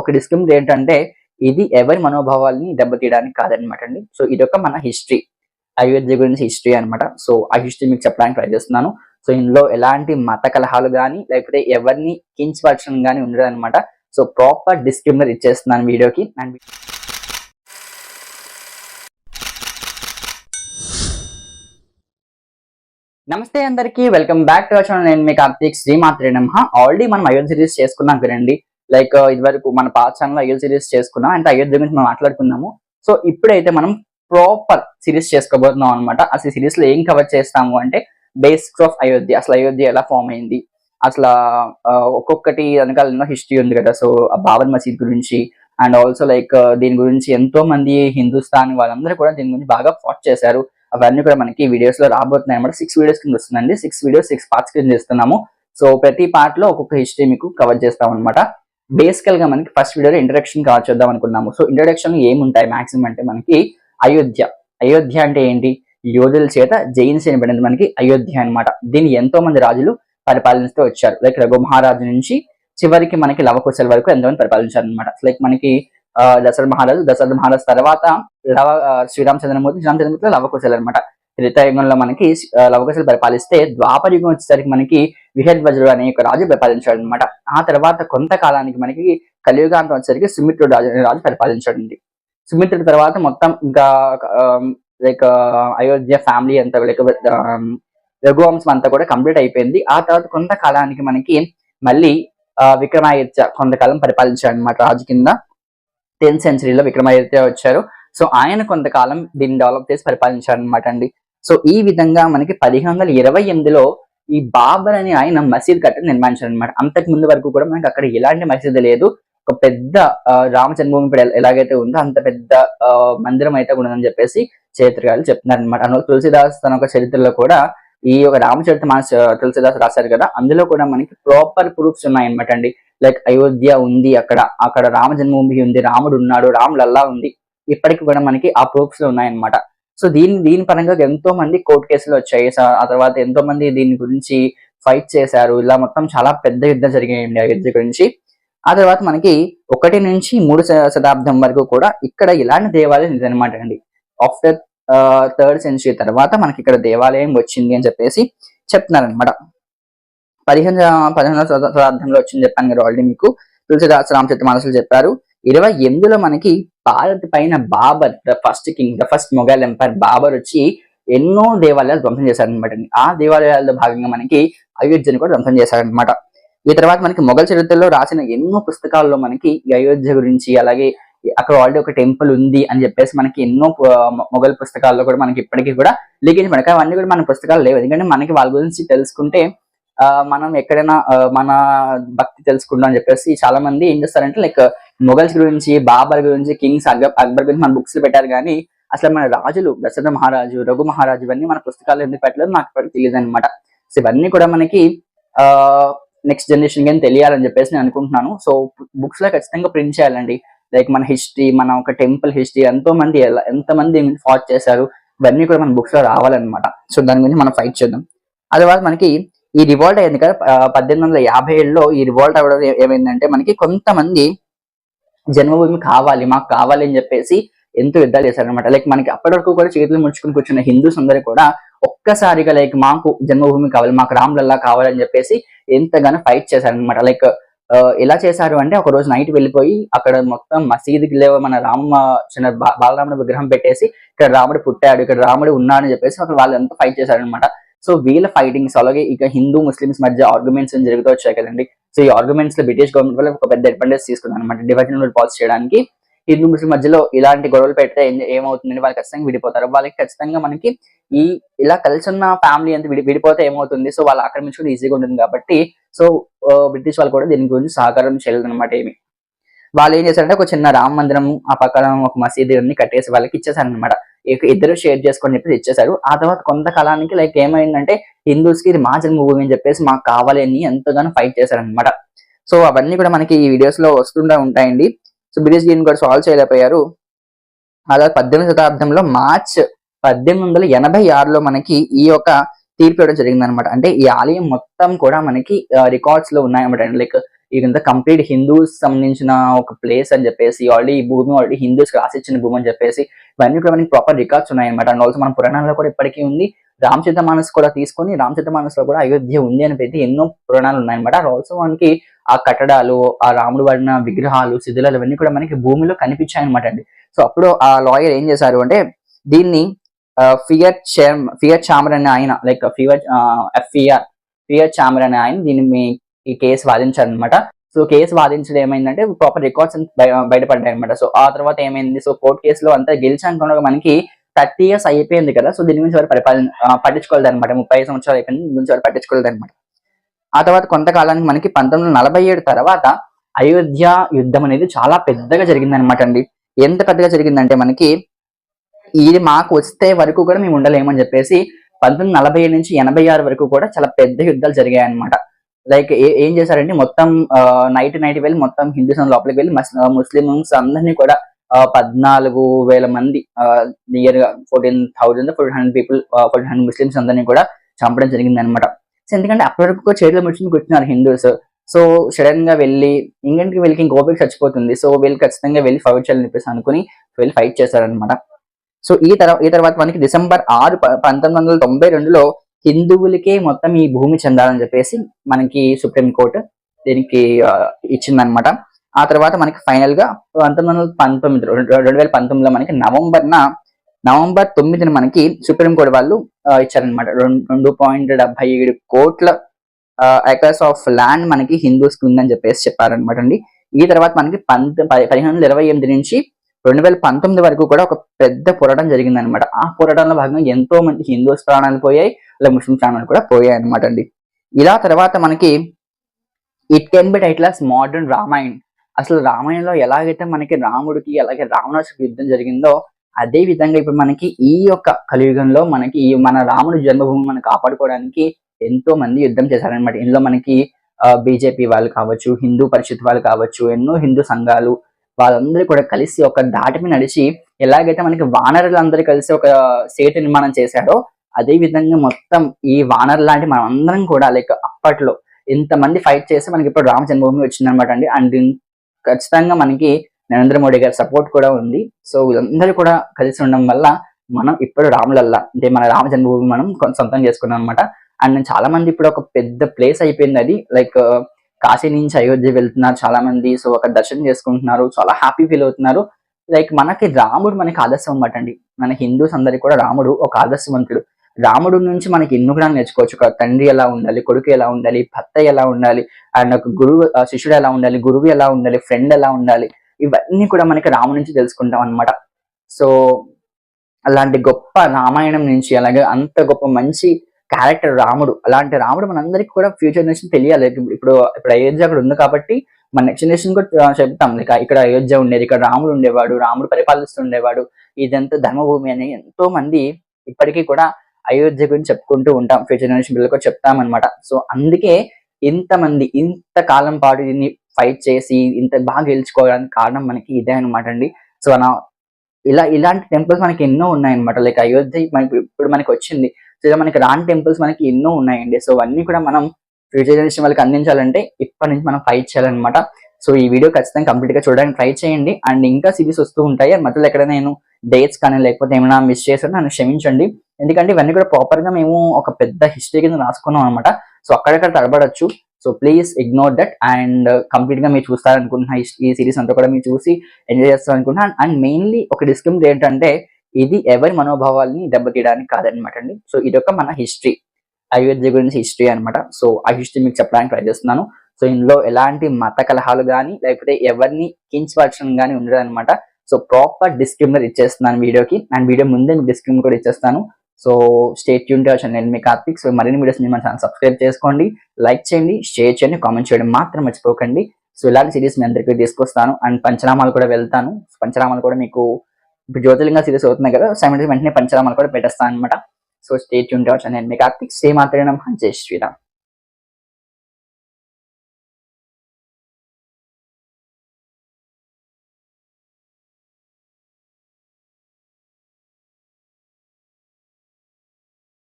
ఒక డిస్క్రిమినేట్ ఏంటంటే ఇది ఎవరి మనోభావాల్ని దెబ్బతీయడానికి కాదనమాట అండి. సో ఇదొక మన హిస్టరీ అయోధ్య గురించి హిస్టరీ అన్నమాట. సో ఆ హిస్టరీ మీకు చెప్పడానికి ట్రై చేస్తున్నాను. సో ఇందులో ఎలాంటి మత కలహాలు కానీ లేకపోతే ఎవరిని కించపరచడం కానీ ఉండదు అనమాట సో ప్రాపర్ డిస్క్రిమినర్ ఇచ్చేస్తున్నాను వీడియోకి. అండ్ నమస్తే అందరికీ welcome back to our channel. నేను మీ కార్తీక్ శ్రీమాత్రి నమ్మ ఆల్రెడీ మనం అయోధ్య సిరీస్ చేసుకున్నాం కదండి. లైక్ ఇదివరకు మన పాత ఛానల్ అయోధ్య సిరీస్ చేసుకున్నాం. అంటే అయోధ్య గురించి మనం మాట్లాడుకున్నాము సో ఇప్పుడైతే మనం ప్రాపర్ సిరీస్ చేసుకోబోతున్నాం అనమాట అసలు సిరీస్లో ఏం కవర్ చేస్తాము అంటే బేసిక్స్ ఆఫ్ అయోధ్య అసలు అయోధ్య ఎలా ఫామ్ అయింది? అసలు ఒక్కొక్కటి వెనకాల ఎన్నో హిస్టరీ ఉంది కదా. సో ఆ బాబర్ మసీద్ గురించి అండ్ ఆల్సో లైక్ దీని గురించి ఎంతో మంది హిందుస్థాన్ వాళ్ళందరూ కూడా దీని గురించి బాగా ఫాట్ చేశారు. అవన్నీ కూడా మనకి వీడియోస్లో రాబోతున్నాయి అనమాట సిక్స్ వీడియోస్ కింద వస్తుందండి. సిక్స్ వీడియోస్ సిక్స్ పార్ట్స్ కింద చేస్తున్నాము. సో ప్రతి పార్ట్లో ఒక్కొక్క హిస్టరీ మీకు కవర్ చేస్తాం అనమాట బేసికల్గా మనకి ఫస్ట్ వీడియోలో ఇంట్రడక్షన్ కవర్ చేద్దాం అనుకున్నాము. సో ఇంట్రడక్షన్ ఏముంటాయి మాక్సిమం అంటే మనకి అయోధ్య. అయోధ్య అంటే ఏంటి? యోధుల చేత జయించబడింది మనకి అయోధ్య అన్నమాట. దీన్ని ఎంతో మంది రాజులు పరిపాలిస్తూ వచ్చారు. లైక్ రఘు మహారాజు నుంచి చివరికి మనకి లవకుశల వరకు ఎంతమంది పరిపాలించారు అనమాట లైక్ మనకి దశరథ మహారాజు దశరథ మహారాజు తర్వాత లవ ఆ, శ్రీరామచంద్రమూర్తి శ్రీరామచంద్రమూర్తి లవకుశలు అనమాట త్రేతాయుగంలో మనకి లవకశలు పరిపాలిస్తే ద్వాపరయుగం వచ్చేసరికి మనకి విహద్వజుడు అనే ఒక రాజు పరిపాలించాడు అనమాట ఆ తర్వాత కొంతకాలానికి మనకి కలియుగాంతం వచ్చేసరికి సుమిత్రుడు రాజు అనే రాజు పరిపాలించాడండి. సుమిత్రుడి తర్వాత మొత్తం ఇంకా లైక్ అయోధ్య ఫ్యామిలీ అంతా లైక్ రఘువంశం అంతా కూడా కంప్లీట్ అయిపోయింది. ఆ తర్వాత కొంతకాలానికి మనకి మళ్ళీ విక్రమాదిత్య కొంతకాలం పరిపాలించాడు అనమాట రాజు కింద. టెన్త్ సెంచరీలో విక్రమాదిత్య వచ్చారు. సో ఆయన కొంతకాలం దీన్ని డెవలప్ చేసి పరిపాలించారు అనమాట అండి. సో ఈ విధంగా మనకి పదిహేను వందల ఇరవై ఎనిమిదిలో ఈ బాబర్ అని ఆయన మసీద్ కట్టడం నిర్మించారు అనమాట అంతకు ముందు వరకు కూడా మనకి అక్కడ ఎలాంటి మసీదు లేదు. ఒక పెద్ద రామజన్మభూమి రామ జన్మభూమి ఇప్పుడు ఎలాగైతే ఉందో అంత పెద్ద ఆ, మందిరం అయితే ఉండదని చెప్పేసి చరిత్రకారులు చెప్తున్నారు అనమాట అందులో తులసిదాస్ తన ఒక చరిత్రలో కూడా ఈ యొక్క రామచరిత మానస తులసిదాస్ రాశారు కదా. అందులో కూడా మనకి ప్రాపర్ ప్రూఫ్స్ ఉన్నాయన్నమాట అండి. లైక్ అయోధ్య ఉంది అక్కడ అక్కడ రామ జన్మభూమి ఉంది రాముడు ఉన్నాడు రాముడు అల్లా ఉంది. ఇప్పటికి కూడా మనకి ఆ ప్రూఫ్స్లో ఉన్నాయన్నమాట. సో దీని దీని పరంగా ఎంతో మంది కోర్టు కేసులు వచ్చాయి. ఆ తర్వాత ఎంతో మంది దీని గురించి ఫైట్ చేశారు. ఇలా మొత్తం చాలా పెద్ద యుద్ధం జరిగాయండి ఆ యుద్ధం గురించి. ఆ తర్వాత మనకి ఒకటి నుంచి మూడు శతాబ్దం వరకు కూడా ఇక్కడ ఇలాంటి దేవాలయం ఇదనమాట అండి. ఆఫ్టర్ థర్డ్ సెంచరీ తర్వాత మనకి ఇక్కడ దేవాలయం వచ్చింది అని చెప్పేసి చెప్తున్నారనమాట పదిహేను పదిహేను శతాబ్దంలో వచ్చింది చెప్పాను కదా ఆల్రెడీ మీకు. తులసిదాస్ రామచరిత మనసులు చెప్పారు. ఇరవై ఎనిమిదిలో మనకి భారత్ పైన Babur the first king the first Mughal empire Babur వచ్చి ఎన్నో దేవాలయాలు ధ్వంసం చేశారనమాట ఆ దేవాలయాల్లో భాగంగా మనకి అయోధ్యను కూడా ధ్వంసం చేశారనమాట ఈ తర్వాత మనకి మొఘల్ చరిత్రలో రాసిన ఎన్నో పుస్తకాల్లో మనకి అయోధ్య గురించి అలాగే అక్కడ ఆల్రెడీ ఒక టెంపుల్ ఉంది అని చెప్పేసి మనకి ఎన్నో మొఘల్ పుస్తకాల్లో కూడా మనకి ఇప్పటికీ కూడా లీకేజ్ మనకి అవన్నీ కూడా మన పుస్తకాలు లేవు. ఎందుకంటే మనకి వాళ్ళ గురించి తెలుసుకుంటే ఆ, మనం ఎక్కడైనా మన భక్తి తెలుసుకుంటాం అని చెప్పేసి చాలా మంది ఏం చేస్తారంటే లైక్ మొఘల్స్ గురించి బాబర్ గురించి కింగ్స్ అక్బర్ అక్బర్ గురించి మన బుక్స్ పెట్టారు కానీ అసలు మన రాజులు దశరథ మహారాజు రఘు మహారాజు ఇవన్నీ మన పుస్తకాలు ఎందుకు పెట్టలేదు నాకు తెలియదు అనమాట సో ఇవన్నీ కూడా మనకి ఆ నెక్స్ట్ జనరేషన్ కానీ తెలియాలని చెప్పేసి నేను అనుకుంటున్నాను. సో బుక్స్లో ఖచ్చితంగా ప్రింట్ చేయాలండి. లైక్ మన హిస్టరీ మన ఒక టెంపుల్ హిస్టరీ ఎంతో మంది ఎలా- ఎంత మంది ఫాట్ చేశారు ఇవన్నీ కూడా మన బుక్స్లో రావాలన్నమాట. సో దాని గురించి మనం ఫైట్ చేద్దాం. తర్వాత మనకి ఈ రివాల్ట్ అయింది కదా పద్దెనిమిది వందల యాభై ఏడులో ఈ రివాల్ట్ అవ్వడం ఏమైందంటే మనకి కొంతమంది జన్మభూమి కావాలి మాకు కావాలి అని చెప్పేసి ఎంతో యుద్ధాలు చేశారనమాట లైక్ మనకి అప్పటి వరకు కూడా చేతులు ముడుచుకుని కూర్చున్న హిందూస్ అందరూ కూడా ఒక్కసారిగా లైక్ మాకు జన్మభూమి కావాలి మాకు రామ్లల్లా కావాలని చెప్పేసి ఎంతగానో ఫైట్ చేశారనమాట లైక్ ఎలా చేశారు అంటే ఒక రోజు నైట్ వెళ్ళిపోయి అక్కడ మొత్తం మసీదుకి లేవ మన రామ చిన్న బాలరాముడు విగ్రహం పెట్టేసి ఇక్కడ రాముడు పుట్టాడు ఇక్కడ రాముడు ఉన్నాడు అని చెప్పేసి అక్కడ వాళ్ళు ఎంతో ఫైట్ చేశారనమాట సో వీళ్ళ ఫైటింగ్స్ అలాగే ఇక హిందూ ముస్లిమ్స్ మధ్య ఆర్గ్యుమెంట్స్ జరుగుతూ వచ్చాయి కదండి. సో ఈ ఆర్గ్యుమెంట్స్లో బ్రిటిష్ గవర్నమెంట్ వల్ల ఒక పెద్ద అడ్వాంటేజ్ తీసుకున్నారు అనమాట డివైజన్ రూల్ పాస్ చేయడానికి. హిందూ ముస్లిం మధ్యలో ఇలాంటి గొడవలు పెడితే ఏమవుతుందని ఏమవుతుందండి? వాళ్ళు ఖచ్చితంగా విడిపోతారు. వాళ్ళకి ఖచ్చితంగా మనకి ఈ ఇలా కలిసి ఉన్న ఫ్యామిలీ అంతా విడి విడిపోతే ఏమవుతుంది? సో వాళ్ళు ఆక్రమించుకుని ఈజీగా ఉంటుంది కాబట్టి సో బ్రిటిష్ వాళ్ళు కూడా దీని గురించి సహకారం చేయలేదు అనమాట ఏమి. వాళ్ళు ఏం చేశారంటే ఒక చిన్న రామ మందిరం ఆ పక్కన ఒక మసీదు అన్ని కట్టేసి వాళ్ళకి ఇచ్చేసారనమాట ఇద్దరు షేర్ చేసుకొని చెప్పేసి ఇచ్చేసారు ఆ తర్వాత కొంతకాలానికి లైక్ ఏమైందంటే హిందూస్కి ఇది మా జన్మభూమి అని చెప్పేసి మాకు కావాలి అని ఎంతగానో ఫైట్ చేశారనమాట సో అవన్నీ కూడా మనకి ఈ వీడియోస్లో వస్తుండే ఉంటాయండి. సో బ్రిటిష్ దీన్ని కూడా సాల్వ్ చేయలేకపోయారు. అలా పద్దెనిమిది శతాబ్దంలో మార్చ్ పద్దెనిమిది వందల ఎనభై ఆరులో మనకి ఈ యొక్క తీర్పు ఇవ్వడం జరిగింది అనమాట అంటే ఈ ఆలయం మొత్తం కూడా మనకి రికార్డ్స్లో ఉన్నాయన్నమాట. లైక్ ఇదంతా కంప్లీట్ హిందూస్ సంబంధించిన ఒక ప్లేస్ అని చెప్పేసి ఆల్రెడీ ఈ భూమి ఆల్రెడీ హిందూస్ రాసిచ్చిన భూమి అని చెప్పేసి ఇవన్నీ కూడా మనకి ప్రాపర్ రికార్డ్స్ ఉన్నాయన్నమాట. అండ్ ఆల్సో మన పురాణాల్లో కూడా ఇప్పటికీ ఉంది. రామచిత మానస్ కూడా తీసుకొని రామచిత మానస్లో కూడా అయోధ్య ఉంది అని పెట్టి ఎన్నో పురాణాలు ఉన్నాయన్నమాట. అండ్ ఆల్సో మనకి ఆ కట్టడాలు ఆ రాముడు వాడిన విగ్రహాలు శిథిలాలు ఇవన్నీ కూడా మనకి భూమిలో కనిపించాయి అనమాట అండి. సో అప్పుడు ఆ లాయర్ ఏం చేశారు అంటే దీన్ని ఫియర్ ఫియర్ చామర్ అనే ఆయన like fear FER fear Chamar అనే ఆయన దీన్ని మీ ఈ కేసు వాదించారనమాట సో కేసు వాదించడం ఏమైందంటే ప్రాపర్ రికార్డ్స్ బయటపడ్డాయి అనమాట సో ఆ తర్వాత ఏమైంది? సో కోర్టు కేసులో అంతా గెలిచాక మనకి థర్టీ ఇయర్స్ అయిపోయింది కదా. సో దీని గురించి వారు పరిపాలన పట్టించుకోలేదు అనమాట ముప్పై ఐదు సంవత్సరాలు అయిపోయింది. దీని గురించి వారు పట్టించుకోలేదు అనమాట ఆ తర్వాత కొంతకాలానికి మనకి పంతొమ్మిది నలభై ఏడు తర్వాత అయోధ్య యుద్ధం అనేది చాలా పెద్దగా జరిగింది అనమాట అండి. ఎంత పెద్దగా జరిగిందంటే మనకి ఇది మాకు వస్తే వరకు కూడా మేము ఉండలేమని చెప్పేసి పంతొమ్మిది నలభై నుంచి ఎనభై ఆరు వరకు కూడా చాలా పెద్ద యుద్ధాలు జరిగాయి అనమాట లైక్ ఏం చేశారంటే మొత్తం నైట్ నైట్ వెళ్ళి మొత్తం హిందూస్ లోపలికి వెళ్ళి ముస్లిమ్స్ అందరినీ కూడా పద్నాలుగు వేల మంది నియర్గా fourteen thousand fourteen hundred people fourteen hundred Muslims అందరినీ కూడా చంపడం జరిగింది అనమాట సో ఎందుకంటే అప్పటి వరకు చేతిలో ముచ్చుని కూర్చున్నారు హిందూస్. సో సడన్గా వెళ్ళి ఇంగ్లాండ్కి వెళ్ళి ఇంకో ఓపిక చచ్చిపోతుంది. సో వీళ్ళు ఖచ్చితంగా వెళ్ళి ఫైట్ చేయాలని చెప్పేసి అనుకుని వెళ్ళి ఫైట్ చేశారనమాట సో ఈ తర్వాత ఈ తర్వాత మనకి డిసెంబర్ ఆరు పంతొమ్మిది వందల తొంభై రెండులో హిందువులకే మొత్తం ఈ భూమి చెందాలని చెప్పేసి మనకి సుప్రీం కోర్టు దీనికి ఇచ్చిందనమాట ఆ తర్వాత మనకి ఫైనల్గా పంతొమ్మిది వందల పంతొమ్మిది రెండు రెండు వేల పంతొమ్మిదిలో మనకి నవంబర్ న నవంబర్ తొమ్మిదిన మనకి సుప్రీం కోర్టు వాళ్ళు ఇచ్చారనమాట రెండు రెండు పాయింట్ డెబ్బై ఏడు కోట్ల ఎకర్స్ ఆఫ్ ల్యాండ్ మనకి హిందూస్కి ఉందని చెప్పేసి చెప్పారనమాట అండి. ఈ తర్వాత మనకి పంత పది- పదిహేను వందల ఇరవై ఎనిమిది నుంచి రెండు వేల పంతొమ్మిది వరకు కూడా ఒక పెద్ద పోరాటం జరిగిందనమాట ఆ పోరాటంలో భాగంగా ఎంతో మంది హిందూస్ ప్రాణాలు పోయాయి. ఇలా ముస్లిం ఛానల్ కూడా పోయాయి అనమాట అండి ఇలా తర్వాత మనకి it can be title modern Ramayan. అసలు రామాయణంలో ఎలాగైతే మనకి రాముడికి అలాగే రావణాసుడికి యుద్ధం జరిగిందో అదే విధంగా ఇప్పుడు మనకి ఈ యొక్క కలియుగంలో మనకి మన రాముడి జన్మభూమి మనం కాపాడుకోవడానికి ఎంతో మంది యుద్ధం చేశారనమాట ఇందులో మనకి బీజేపీ వాళ్ళు కావచ్చు హిందూ పరిషత్ వాళ్ళు కావచ్చు ఎన్నో హిందూ సంఘాలు వాళ్ళందరూ కూడా కలిసి ఒక దాటిని నడిచి ఎలాగైతే మనకి వానరులందరూ కలిసి ఒక సేతు నిర్మాణం చేశారో అదే విధంగా మొత్తం ఈ వానర్ లాంటి మనం అందరం కూడా లైక్ అప్పట్లో ఇంతమంది ఫైట్ చేసి మనకి ఇప్పుడు రామ జన్మభూమి వచ్చిందనమాట అండి. అండ్ ఖచ్చితంగా మనకి నరేంద్ర మోడీ గారి సపోర్ట్ కూడా ఉంది. సో వీళ్ళందరూ కూడా కలిసి ఉండడం వల్ల మనం ఇప్పుడు రాములల్లా అంటే మన రామ జన్మభూమి మనం కొంత సొంతం చేసుకున్నాం అనమాట అండ్ చాలా మంది ఇప్పుడు ఒక పెద్ద ప్లేస్ అయిపోయింది అది. లైక్ కాశీ నుంచి అయోధ్య వెళ్తున్నారు చాలా మంది సో ఒక దర్శనం చేసుకుంటున్నారు. చాలా హ్యాపీ ఫీల్ అవుతున్నారు. లైక్ మనకి రాముడు మనకి ఆదర్శం అన్నమాట అండి. మన హిందూస్ అందరికి కూడా రాముడు ఒక ఆదర్శవంతుడు. రాముడు నుంచి మనకి ఎన్నో కూడా నేర్చుకోవచ్చు. ఒక తండ్రి ఎలా ఉండాలి కొడుకు ఎలా ఉండాలి భర్త ఎలా ఉండాలి అండ్ ఒక గురువు శిష్యుడు ఎలా ఉండాలి గురువు ఎలా ఉండాలి ఫ్రెండ్ ఎలా ఉండాలి ఇవన్నీ కూడా మనకి రాముడి నుంచి తెలుసుకుంటాం అన్నమాట. సో అలాంటి గొప్ప రామాయణం నుంచి అలాగే అంత గొప్ప మంచి క్యారెక్టర్ రాముడు అలాంటి రాముడు మనందరికి కూడా ఫ్యూచర్ నుంచి తెలియాలి. ఇప్పుడు ఇప్పుడు అయోధ్య అక్కడ ఉంది కాబట్టి మన నెక్స్ట్ జనరేషన్ కూడా చెప్తాం. లైక్ ఇక్కడ అయోధ్య ఉండేది ఇక్కడ రాముడు ఉండేవాడు రాముడు పరిపాలిస్తుండేవాడు ఇదంతా ధర్మభూమి అని ఎంతో మంది ఇప్పటికీ కూడా అయోధ్య గురించి చెప్పుకుంటూ ఉంటాం. ఫ్యూచర్ జనరేషన్ పిల్లలకు చెప్తామన్నమాట. సో అందుకే ఇంతమంది ఇంత కాలం పాటు దీన్ని ఫైట్ చేసి ఇంత బాగా గెలుచుకోవడానికి కారణం మనకి ఇదే అనమాట అండి. సో నా ఇలా ఇలాంటి టెంపుల్స్ మనకి ఎన్నో ఉన్నాయన్నమాట. లైక్ అయోధ్య మనకి ఇప్పుడు మనకి వచ్చింది. సో ఇలా మనకి రాని టెంపుల్స్ మనకి ఎన్నో ఉన్నాయండి. సో అవన్నీ కూడా మనం ఫ్యూచర్ జనరేషన్ వాళ్ళకి అందించాలంటే ఇప్పటి నుంచి మనం ఫైట్ చేయాలన్నమాట. సో ఈ వీడియో ఖచ్చితంగా కంప్లీట్గా చూడడానికి ట్రై చేయండి. అండ్ ఇంకా సిరీస్ వస్తూ ఉంటాయి. అండ్ మధ్యలో ఎక్కడ నేను డేట్స్ కానీ లేకపోతే ఏమైనా మిస్ చేసి నన్ను క్షమించండి. ఎందుకంటే ఇవన్నీ కూడా ప్రాపర్గా మేము ఒక పెద్ద హిస్టరీ కింద రాసుకున్నాం అనమాట సో అక్కడక్కడ తడబడచ్చు. So please ignore that and కంప్లీట్గా మీరు చూస్తారనుకుంటున్నా ఈ- ఈ సిరీస్ అంతా కూడా మీరు చూసి ఎంజాయ్ చేస్తారనుకుంటున్నా. అండ్ మెయిన్లీ ఒక డిస్క్రిమినేట్ ఏంటంటే ఇది ఎవరి మనోభావాల్ని దెబ్బతీయడానికి కాదనమాట అండి. సో ఇదొక మన హిస్టరీ అయోధ్య గురించి హిస్టరీ అన్నమాట. సో ఆ హిస్టరీ మీకు చెప్పడానికి ట్రై చేస్తున్నాను. సో ఇందులో ఎలాంటి మత కలహాలు కానీ లేకపోతే ఎవరిని కించపరచడం కానీ ఉండదు అనమాట సో ప్రాపర్ డిస్క్రిమినర్ ఇచ్చేస్తున్నాను వీడియోకి. అండ్ వీడియో ముందే మీకు డిస్క్రిమినర్ కూడా ఇచ్చేస్తాను. సో స్టేట్ యూన్ ఛానల్ మీ కార్తిక్ సో మరిన్ని వీడియోస్ మన ఛానల్ సబ్స్క్రైబ్ చేసుకోండి లైక్ చేయండి షేర్ చేయండి కామెంట్ చేయడం మాత్రం మర్చిపోకండి. సో ఇలాంటి సిరీస్ మీ అందరికీ తీసుకొస్తాను. అండ్ పంచనామాలు కూడా వెళ్తాను. పంచనామాలు కూడా మీకు ఇప్పుడు జ్యోతిలింగ సిరీస్ అవుతున్నాయి కదా సెవెంటీ వెంటనే పంచనామాలు కూడా పెట్టేస్తాను అనమాట సో స్టేట్ యూన్ ఛానల్ మీ కార్తిక్ స్టే మాత్రమే జై శ్రీరామ్.